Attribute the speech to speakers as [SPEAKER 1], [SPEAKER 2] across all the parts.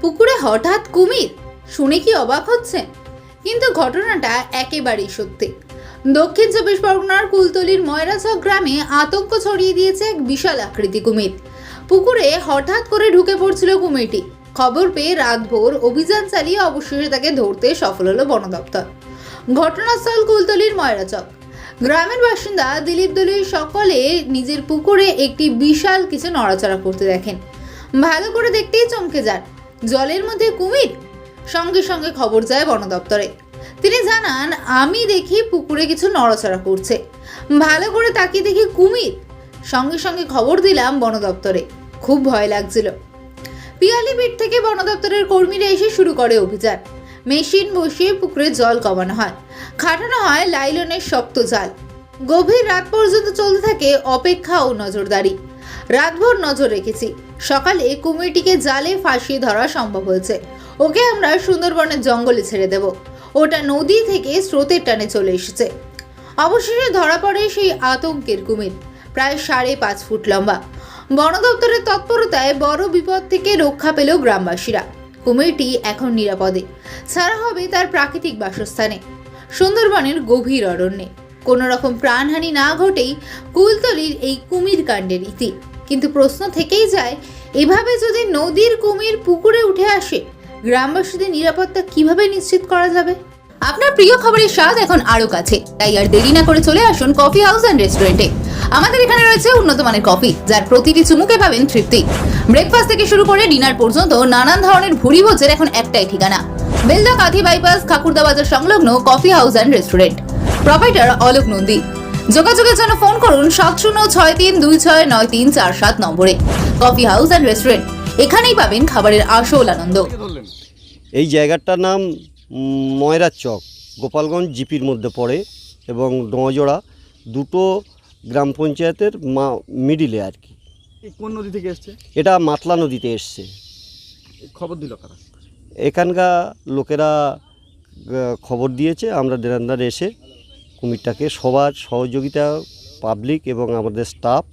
[SPEAKER 1] পুকুরে হঠাৎ কুমির? শুনে কি অবাক হচ্ছেন? কিন্তু ঘটনাটা একেবারেই সত্যি। দক্ষিণ চব্বিশ পরগনার কুলতলির ময়রাচক গ্রামে আতঙ্ক ছড়িয়ে দিয়েছে এক বিশাল আকৃতি কুমির। পুকুরে হঠাৎ করে ঢুকে পড়ছিল কুমিরটি। খবর পেয়ে রাতভর অভিযান চালিয়ে অবশেষে তাকে ধরতে সফল হলো বন দপ্তর। ঘটনাস্থল কুলতলির ময়রাচক। গ্রামের বাসিন্দা দিলীপ দলীয় সকলে নিজের পুকুরে একটি বিশাল কিছু নড়াচড়া করতে দেখেন। ভালো করে দেখতেই চমকে যান। জলের মধ্যে কুমির? সঙ্গে সঙ্গে খবর যায় বন দপ্তরে। তিনি জানান, আমি দেখি পুকুরে কিছু নড়াচড়া করছে। ভালো করে তাকিয়ে দেখি কুমির। সঙ্গে সঙ্গে খবর দিলাম বন দপ্তরে। খুব ভয় লাগছিল। পিয়ালি বিট থেকে বন দপ্তরের কর্মীরা এসে শুরু করে অভিযান। মেশিন বসিয়ে পুকুরে জল কমানো হয়। খাটানো হয় লাইলনের শক্ত জাল। গভীর রাত পর্যন্ত চলতে থাকে অপেক্ষা ও নজরদারি। রাতভর নজর রেখেছি। সকালে কুমিরটিকে জালে ফাঁসিয়ে ধরা সম্ভব হয়েছে। ওকে আমরা সুন্দরবনের জঙ্গলে ছেড়ে দেব। ওটা নদী থেকে স্রোতের টানে চলে এসেছে। অবশেষে ধরা পড়ে সেই আতঙ্কের কুমির, প্রায় সাড়ে পাঁচ ফুট লম্বা। বন দপ্তরের তৎপরতায় বড় বিপদ থেকে রক্ষা পেল গ্রামবাসীরা। কুমিরটি এখন নিরাপদে। ছাড়া হবে তার প্রাকৃতিক বাসস্থানে। সুন্দরবনের গভীর অরণ্যে। কোনো রকম প্রাণহানি না ঘটেই কুলতলির এই কুমির কাণ্ডের ইতি। কিন্তু প্রশ্ন থেকেই যায়, এভাবে যদি নদীর কুমির পুকুরে উঠে আসে, গ্রামবাসীদের নিরাপত্তা কীভাবে নিশ্চিত করা যাবে? আপনার প্রিয় খবরের স্বাদ এখন আরও কাছে। তাই আর দেরি না করে চলে আসুন কফি হাউস অ্যান্ড রেস্টুরেন্টে আমাদের এখানে রয়েছে উন্নত মানের কফি যার প্রতিটি চুমুকে পাবেন তৃপ্তি। ব্রেকফাস্ট থেকে শুরু করে ডিনার পর্যন্ত নানান ধরনের ভুরি ভোজের এখন একটাই ঠিকানা। বেলদা কাঁথি বাইপাস খাকুরদা বাজার সংলগ্ন coffee house and restaurant proprietor Alok Nandi. যোগাযোগের জন্য ফোন করুন সাত শূন্য ছয় তিন দুই ছয় নয় তিন চার সাত নম্বরে। কফি হাউস অ্যান্ড রেস্টুরেন্ট এখানেই পাবেন খাবারের আসল আনন্দ।
[SPEAKER 2] এই জায়গাটার নাম ময়রার চক গোপালগঞ্জ জিপির মধ্যে পড়ে এবং নজোড়া দুটো গ্রাম পঞ্চায়েতের মা মিডিলে আর কি।
[SPEAKER 3] কোন নদী থেকে এসছে?
[SPEAKER 2] এটা মাতলা নদীতে এসছে।
[SPEAKER 3] খবর দিল কারা?
[SPEAKER 2] এখানকার লোকেরা খবর দিয়েছে আমরা দেরান্দার এসে কুমিরটাকে সবার সহযোগিতা পাবলিক এবং আমাদের স্টাফ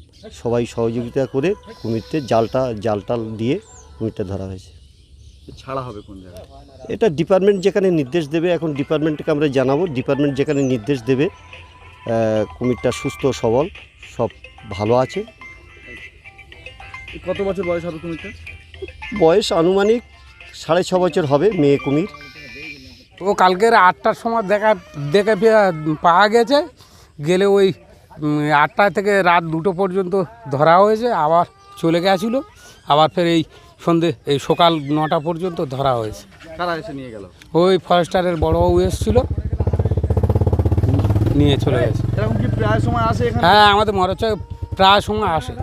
[SPEAKER 2] সবাই সহযোগিতা করে কুমিরতে জালটা জালটা দিয়ে কুমিরটা ধরা হয়েছে।
[SPEAKER 3] ছাড়া হবে কোন জায়গায়?
[SPEAKER 2] এটা ডিপার্টমেন্ট যেখানে নির্দেশ দেবে এখন ডিপার্টমেন্টকে আমরা জানাব। ডিপার্টমেন্ট যেখানে নির্দেশ দেবে কুমিরটা সুস্থ সবল সব ভালো আছে।
[SPEAKER 3] কত বছর বয়স হবে কুমিরটা
[SPEAKER 2] বয়স আনুমানিক সাড়ে ছ বছর হবে মেয়ে কুমির।
[SPEAKER 4] ও কালকের আটটার সময় দেখা দেখে পাওয়া গেছে। গেলে ওই আটটা থেকে রাত দুটো পর্যন্ত ধরা হয়েছে আবার চলে গেছিল। আবার ফের এই সন্ধে এই সকাল নটা পর্যন্ত ধরা হয়েছে।
[SPEAKER 3] কারা এসে নিয়ে গেল?
[SPEAKER 4] ওই ফরেস্টারের বড়বাবু এসেছিল। নিয়ে চলে গেছে।
[SPEAKER 3] এরকম কি প্রায় সময় আসে
[SPEAKER 4] হ্যাঁ আমাদের মরচ প্রায় সময় আসে।